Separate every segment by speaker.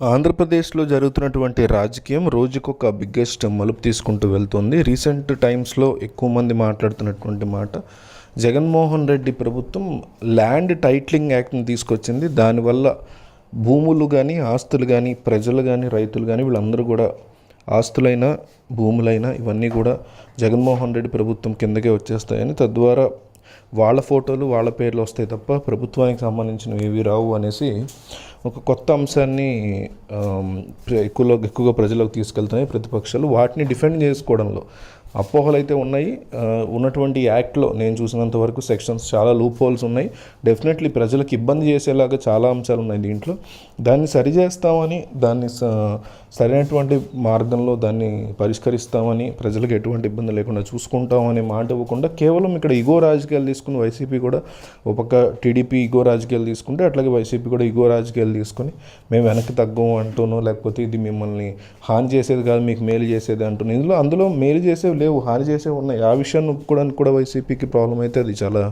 Speaker 1: ఆంధ్రప్రదేశ్లో జరుగుతున్నటువంటి రాజకీయం రోజుకొక బిగ్గెస్ట్ మలుపు తీసుకుంటూ వెళ్తుంది. రీసెంట్ టైమ్స్లో ఎక్కువ మంది మాట్లాడుతున్నటువంటి మాట జగన్మోహన్ రెడ్డి ప్రభుత్వం ల్యాండ్ టైట్లింగ్ యాక్ట్ని తీసుకొచ్చింది. దానివల్ల భూములు కానీ ఆస్తులు కానీ ప్రజలు కానీ రైతులు కానీ వీళ్ళందరూ కూడా ఆస్తులైనా భూములైనా ఇవన్నీ కూడా జగన్మోహన్ రెడ్డి ప్రభుత్వం కిందకే వచ్చేస్తాయని తద్వారా వాళ్ళ ఫోటోలు వాళ్ళ పేర్లు వస్తాయి తప్ప ప్రభుత్వానికి సంబంధించినవి ఏవి రావు అనేసి ఒక కొత్త అంశాన్ని ఎక్కువలో ఎక్కువగా ప్రజలకు తీసుకెళ్తున్నాయి ప్రతిపక్షాలు. వాటిని డిఫెండ్ చేసుకోవడంలో అపోహలు అయితే ఉన్నాయి ఉన్నటువంటి యాక్ట్లో నేను చూసినంత వరకు సెక్షన్స్ చాలా లూప్ హోల్స్ ఉన్నాయి. డెఫినెట్లీ ప్రజలకు ఇబ్బంది చేసేలాగా చాలా అంశాలు ఉన్నాయి దీంట్లో. దాన్ని సరిచేస్తామని దాన్ని స- సరైనటువంటి మార్గంలో దాన్ని పరిష్కరిస్తామని ప్రజలకు ఎటువంటి ఇబ్బంది లేకుండా చూసుకుంటామని మాట ఇవ్వకుండా కేవలం ఇక్కడ ఇగో రాజకీయాలు తీసుకుని వైసీపీ కూడా ఒక పక్క టీడీపీ ఇగో రాజకీయాలు తీసుకుంటే అట్లాగే వైసీపీ కూడా ఇగో రాజకీయాలు తీసుకొని మేము వెనక్కి తగ్గం అంటూనో లేకపోతే ఇది మిమ్మల్ని హాని చేసేది కాదు మీకు మేలు చేసేది అంటూను ఇందులో అందులో మేలు చేసేవి లేవు హాని చేసేవి ఉన్నాయి. ఆ విషయాన్ని ఒప్పుకోవడానికి కూడా వైసీపీకి ప్రాబ్లం అయితే అది చాలా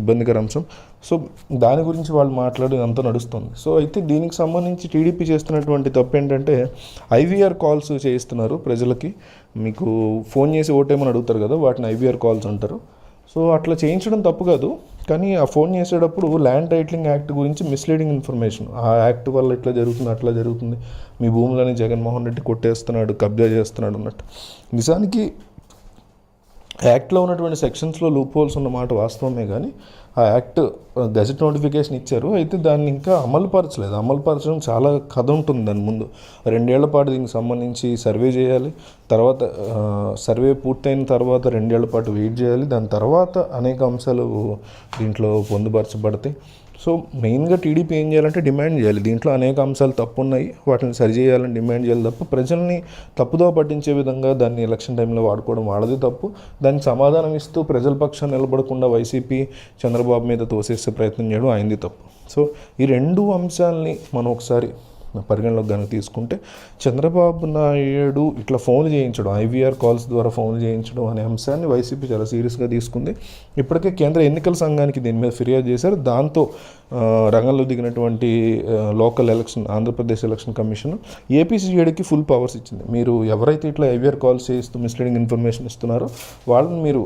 Speaker 1: ఇబ్బందికర అంశం. సో దాని గురించి వాళ్ళు మాట్లాడి అంతా నడుస్తుంది. సో అయితే దీనికి సంబంధించి టీడీపీ చేస్తున్నటువంటి తప్పు ఏంటంటే ఐవీఆర్ కాల్స్ చేయిస్తున్నారు ప్రజలకి. మీకు ఫోన్ చేసి ఓటేమని అడుగుతారు కదా వాటిని ఐవీఆర్ కాల్స్ అంటారు. సో అట్లా చేయించడం తప్పు కాదు. కానీ ఆ ఫోన్ చేసేటప్పుడు ల్యాండ్ టైటిలింగ్ యాక్ట్ గురించి మిస్లీడింగ్ ఇన్ఫర్మేషన్ ఆ యాక్ట్ వల్ల ఇట్లా జరుగుతుంది అట్లా జరుగుతుంది. మీ భూములని జగన్మోహన్ రెడ్డి కొట్టేస్తున్నాడు కబ్జా చేస్తున్నాడు అన్నట్టు. నిజానికి యాక్ట్లో ఉన్నటువంటి సెక్షన్స్లో లూప్ హోల్స్ ఉన్నమాట వాస్తవమే కానీ ఆ యాక్ట్ గజెట్ నోటిఫికేషన్ ఇచ్చారు. అయితే దాన్ని ఇంకా అమలు పరచలేదు అమలు పరచడం చాలా కథ ఉంటుంది దాని ముందు. రెండేళ్ళ పాటు దీనికి సంబంధించి సర్వే చేయాలి. తర్వాత సర్వే పూర్తయిన తర్వాత రెండేళ్ళ పాటు వెయిట్ చేయాలి. దాని తర్వాత అనేక అంశాలు దీంట్లో పొందుపరచబడతాయి. సో మెయిన్గా టీడీపీ ఏం చేయాలంటే డిమాండ్ చేయాలి. దీంట్లో అనేక అంశాలు తప్పు ఉన్నాయి వాటిని సరిచేయాలని డిమాండ్ చేయాలి తప్ప ప్రజల్ని తప్పుదో పట్టించే విధంగా దాన్ని ఎలక్షన్ టైంలో వాడుకోవడం వాళ్ళది తప్పు. దానికి సమాధానం ఇస్తూ ప్రజల పక్షాన్ని నిలబడకుండా వైసీపీ చంద్రబాబు మీద తోసేసే ప్రయత్నం చేయడం అయింది తప్పు. సో ఈ రెండు అంశాలని మనం ఒకసారి పరిగణలోకి కనుక తీసుకుంటే చంద్రబాబు నాయుడు ఇట్లా ఫోన్ చేయించడం ఐవీఆర్ కాల్స్ ద్వారా ఫోన్ చేయించడం అనే అంశాన్ని వైసీపీ చాలా సీరియస్గా తీసుకుంది. ఇప్పటికే కేంద్ర ఎన్నికల సంఘానికి దీని మీద ఫిర్యాదు చేశారు. దాంతో రంగంలో దిగినటువంటి local election Andhra Pradesh election commission ఏపీసీఐడికి full powers ఇచ్చింది. మీరు ఎవరైతే ఇట్లా ఐవీఆర్ కాల్స్ చేస్తూ మిస్లీడింగ్ ఇన్ఫర్మేషన్ ఇస్తున్నారో వాళ్ళని మీరు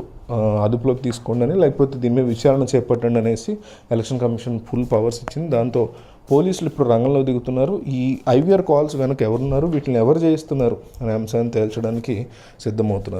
Speaker 1: అదుపులోకి తీసుకోండి అని లేకపోతే దీని మీద విచారణ చేపట్టండి అనేసి ఎలక్షన్ కమిషన్ ఫుల్ పవర్స్ ఇచ్చింది. దాంతో పోలీసులు ఇప్పుడు రంగంలో దిగుతున్నారు. ఈ ఐవీఆర్ కాల్స్ వెనక ఎవరున్నారు? వీటిని ఎవరు చేయిస్తున్నారు అనే అంశాన్ని తేల్చడానికి సిద్ధమవుతున్నారు.